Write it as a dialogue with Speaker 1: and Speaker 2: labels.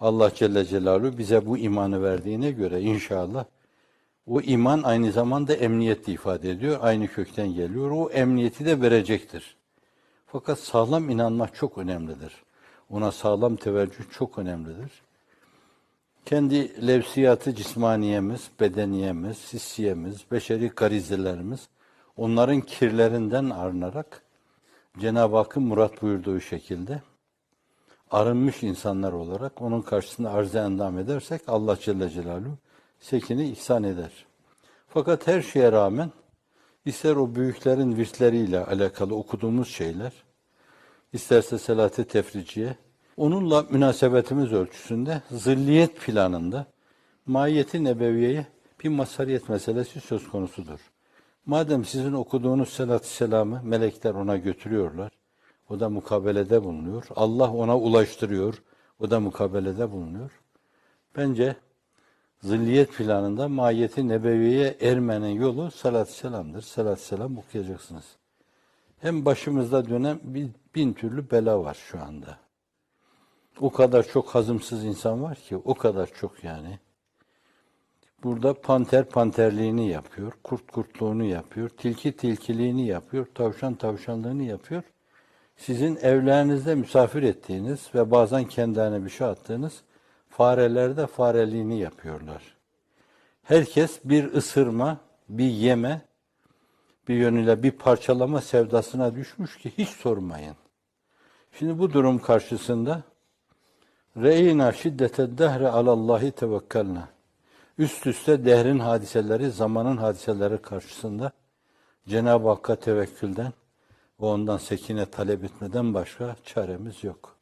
Speaker 1: Allah Celle Celaluhu bize bu imanı verdiğine göre inşallah o iman aynı zamanda emniyet de ifade ediyor. Aynı kökten geliyor. O emniyeti de verecektir. Fakat sağlam inanmak çok önemlidir. Ona sağlam teveccüh çok önemlidir. Kendi levsiyatı cismaniyemiz, bedeniyemiz, hissiyemiz, beşeri garizelerimiz onların kirlerinden arınarak Cenab-ı Hakk'ın murat buyurduğu şekilde arınmış insanlar olarak onun karşısında arz endam edersek Allah Celle Celaluhu sekini ihsan eder. Fakat her şeye rağmen ister o büyüklerin virtleriyle alakalı okuduğumuz şeyler, isterse selat-ı tefriciye, onunla münasebetimiz ölçüsünde zilliyet planında mahiyeti nebeviyeye bir masariyet meselesi söz konusudur. Madem sizin okuduğunuz selat-ı selamı melekler ona götürüyorlar, o da mukabelede bulunuyor. Allah ona ulaştırıyor, o da mukabelede bulunuyor. Bence zilliyet planında mahiyeti nebeviyeye ermenin yolu salat selamdır. Salat selam okuyacaksınız. Hem başımızda dönen bin türlü bela var şu anda. O kadar çok hazımsız insan var ki, o kadar çok yani. Burada panter panterliğini yapıyor, kurt kurtluğunu yapıyor, tilki tilkiliğini yapıyor, tavşan tavşanlığını yapıyor. Sizin evlerinizde misafir ettiğiniz ve bazen kendilerine bir şey attığınız fareler de fareliğini yapıyorlar. Herkes bir ısırma, bir yeme, bir yönüyle bir parçalama sevdasına düşmüş ki hiç sormayın. Şimdi bu durum karşısında Reyna şiddete dehre alallahi tevekkelna. Üst üste dehrin hadiseleri, zamanın hadiseleri karşısında Cenab-ı Hakk'a tevekkülden ve ondan sekine talep etmeden başka çaremiz yok.